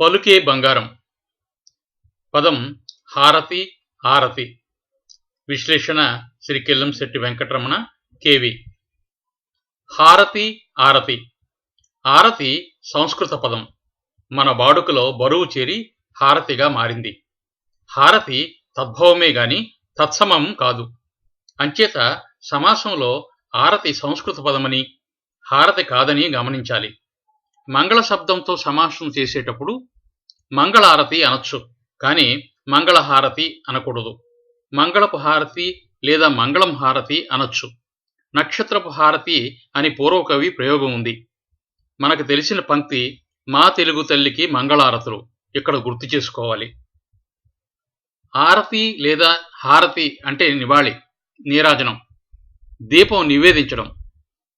పలుకే బంగారం. పదం హారతి హారతి. విశ్లేషణ శ్రీ కిల్లంశెట్టి వెంకటరమణ కేవి. హారతి ఆరతి ఆరతి సంస్కృత పదం. మన బాడుకలో బరువు చేరి హారతిగా మారింది. హారతి తద్భవమే గాని తత్సమం కాదు. అంచేత సమాసంలో ఆరతి సంస్కృత పదమని హారతి కాదని గమనించాలి. మంగళ శబ్దంతో సమాసం చేసేటప్పుడు మంగళారతి అనొచ్చు కానీ మంగళహారతి అనకూడదు. మంగళపు హారతి లేదా మంగళం హారతి అనొచ్చు. నక్షత్రపు హారతి అని పూర్వకవి ప్రయోగం ఉంది. మనకు తెలిసిన పంక్తి మా తెలుగు తల్లికి మంగళారతులు ఇక్కడ గుర్తు చేసుకోవాలి. హారతి లేదా హారతి అంటే నివాళి నీరాజనం దీపం నివేదించడం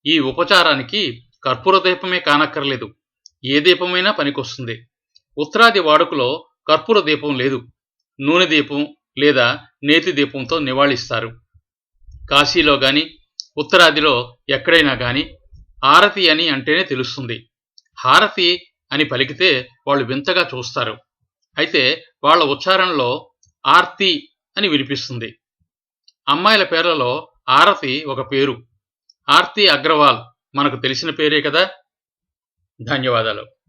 ఈ ఉపచారానికి కర్పూర దీపమే కానక్కర్లేదు. ఏ దీపమైనా పనికొస్తుంది. ఉత్తరాది వాడుకలో కర్పూర దీపం లేదు. నూనె దీపం లేదా నేతి దీపంతో నివాళిస్తారు. కాశీలో గాని ఉత్తరాదిలో ఎక్కడైనా గాని హారతి అని అంటేనే తెలుస్తుంది. హారతి అని పలికితే వాళ్ళు వింతగా చూస్తారు. అయితే వాళ్ళ ఉచ్చారణలో ఆర్తి అని వినిపిస్తుంది. అమ్మాయిల పేర్లలో ఆరతి ఒక పేరు. ఆర్తి అగ్రవాల్ మనకు తెలిసిన పేరే కదా. ధన్యవాదాలు.